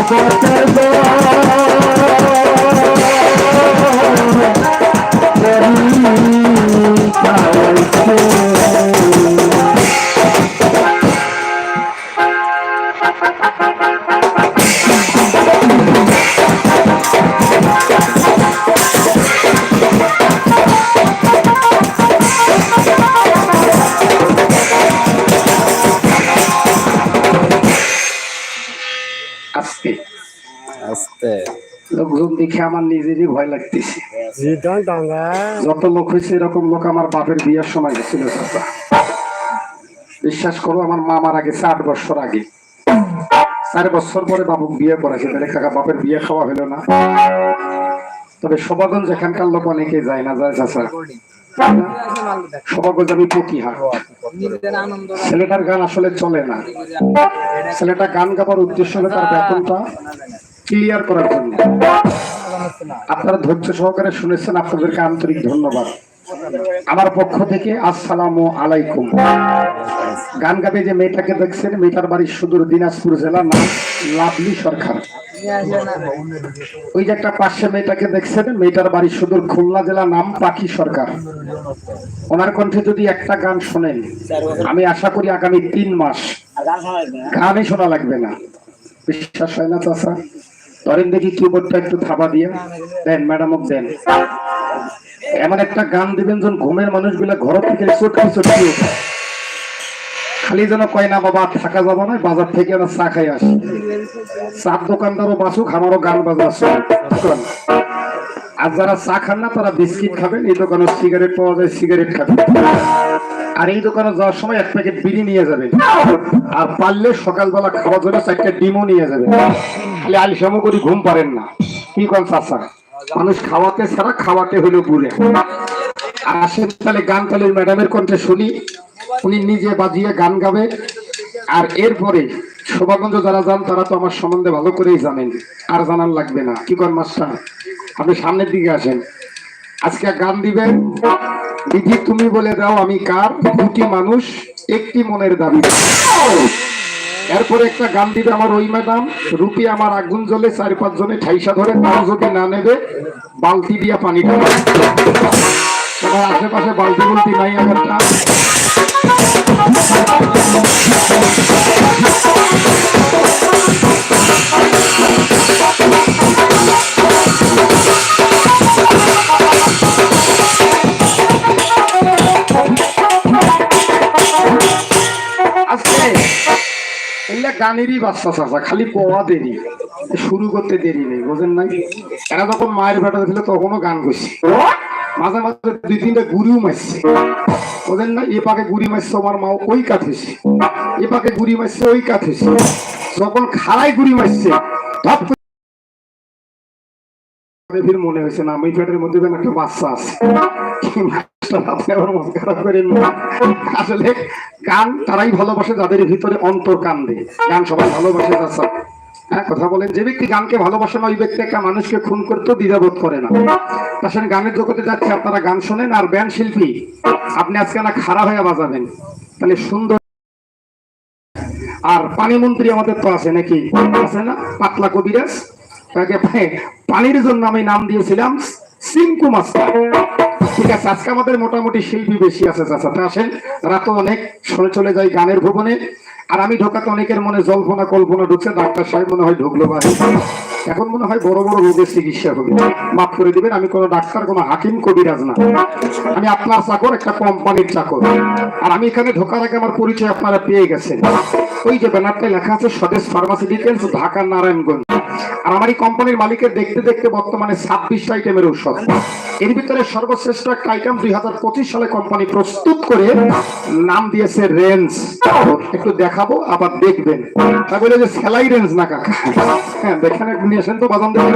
I'm a God, লোকজন দেখে আমার নিজেরই ভয় লাগতেছে। যত লোক হয়েছে এরকম লোক আমার বাপের বিয়ের সময় গেছিল বিশ্বাস করো আমার মা মারা গেছে আট বছর আগে। চার বছর পরে বাবু বিয়ে করেছে। তাহলে কাকা বাপের বিয়ে খাওয়া হলো না। তবে সবাগঞ্জ যেখানকার লোক অনেকে যায় না যায় চাচা। ছেলেটার গান আসলে চলে না। ছেলেটা গান গাবার উদ্দেশ্য হলো তার বেতনটা ক্লিয়ার করার জন্য। আপনারা ধৈর্য সহকারে শুনেছেন আপনাদেরকে আন্তরিক ধন্যবাদ। আমার পক্ষ থেকে আসসালামু আলাইকুম। গান গাবে যে মেয়েটাকে দেখছেন মেয়েটার বাড়ি সুদূর দিনাজপুর জেলা নাম লাভলি সরকার। ওই যে একটা পাশে মেয়েটাকে দেখছেন? মেয়েটার বাড়ি সুদূর খুলনা জেলা নাম পাখি সরকার। ওনার কণ্ঠে যদি একটা গান শোনেন, আমি আশা করি আগামী তিন মাস গানই শোনা লাগবে না। বিশ্বাস হয় না চাষা ধরেন দেখি কিবোর্ডটা একটু থাবা দিয়ে। দেন ম্যাডামক দেন। এমন একটা গান দিবেন যখন ঘুমের মানুষগুলা ঘর থেকে। খালি যেন কয় না, বাবা থাকা যাব না, বাজার থেকে আমরা চা খাই আসি। চার দোকানদারও বাসুক, আমারও গান বাজা। আর যারা চা খান না, তারা বিস্কিট খাবেন, এই দোকানে সিগারেট পাওয়া যায়, সিগারেট খাবেন। আর এই দোকানে যাওয়ার সময় এক প্যাকেট বিড়ি নিয়ে যাবেন। আর পারলে সকালবেলা খাওয়ার জন্য চারটে ডিমও নিয়ে যাবেন। খালি আলিসামো করে ঘুম পারেন না। কি কোন চাষা মানুষ খাওয়াতে ছাড়া খাওয়াতে হলো বুড়ে। আসেন তাহলে গান তাহলে ম্যাডামের কণ্ঠে শুনি। উনি নিজে বাজিয়ে গান গাবে। আর এরপরে শোভাগঞ্জ যারা যান, তারা তো আমার সম্বন্ধে ভালো করেই জানেন। আর জানার লাগবে না। কি কর মাস্টার? আপনি সামনের দিকে আসেন। আজকে গান দিবেন বিধি তুমি বলে দাও আমি কার? দুটি মানুষ, একটি মনের দাবি। এরপরে একটা গান দিবে আমার ওই ম্যাডাম। রুপি আমার আগুন জ্বলে চার পাঁচ জনে ঠাইসা ধরে, তাও যদি না নেবে, বালতি দিয়া পানি সবার আশেপাশে বালতি বলতি নাই আজকে গানেরই বাচ্চা চাচা, খালি পড়া দেরি। শুরু করতে দেরি নেই, বোঝেন নাই? এরা যখন মায়ের বেটা ছিল তখনও গান করছে। মাঝে মাঝে দুই তিনটা গুড়িও মারছে। বোঝেন না এ পাকে গুড়ি মারছে, আমার মা ওই কাঠেছে এ পাকে গুড়ি মারছে, ওই কাঠেছে যখন খাড়াই গুড়ি মারছে মনে হয়েছে, না আমি পেটের মধ্যে একটা বাচ্চা আছে। আসলে গান তারাই ভালোবাসে, যাদের ভিতরে অন্তর কান্দে। গান সবাই ভালোবাসে হ্যাঁ কথা বলেন, যে ব্যক্তি গানকে ভালোবাসে না, ওই ব্যক্তি একটা মানুষকে খুন করতেও দ্বিধাবোধ করে না। আসলে গানের জগতে যাচ্ছে, আপনারা গান শোনেন, আর ব্যান্ড শিল্পী, আপনি আজকে না খারাপ হয়ে বাজাবেন। তাহলে সুন্দর আর পানি মন্ত্রী আমাদের তো আছে নাকি? আছে না? পাতলা কবিরাজ। পানির জন্য আমি নাম দিয়েছিলাম সিঙ্কু মাস্টার। ঠিক আছে, আজকে আমাদের মোটামুটি শিল্পী বেশি আছে চাচা তা আসেন। রাত অনেক শুনে চলে যাই গানের ভুবনে। আর আমি ঢোকাতে অনেকের মনে জল্পনা, কল্পনা ঢুকছে, ডাক্তার সাহেব মনে হয় ঢুকলো বাড়ি এখন মনে হয় বড় বড় রোগের চিকিৎসা হবে। মাফ করে দিবেন, আমি কোনো ডাক্তার, কোনো হাকিম, কবিরাজ না। আমি আপনার চাকর, একটা কোম্পানির চাকর। আর আমি এখানে ঢোকার আগে আমার পরিচয় আপনারা পেয়ে গেছেন। ওই যে ব্যানারটায় লেখা আছে, স্বদেশ ফার্মাসিউটিক্যালস ঢাকা, নারায়ণগঞ্জ। আর আমার এই কোম্পানির মালিকের দেখতে দেখতে বর্তমানে ছাব্বিশ আইটেমের ঔষধ। এর ভিতরে সর্বশ্রেষ্ঠ একটা আইটেম দুই হাজার পঁচিশ সালে কোম্পানি প্রস্তুত করে নাম দিয়েছে রেঞ্জ। একটু দেখাবো, আবার দেখবেন। তা বলে যে সেলাই রেঞ্জ না কাকা? হ্যাঁ দেখেন, একটু তো, বাদাম দেখে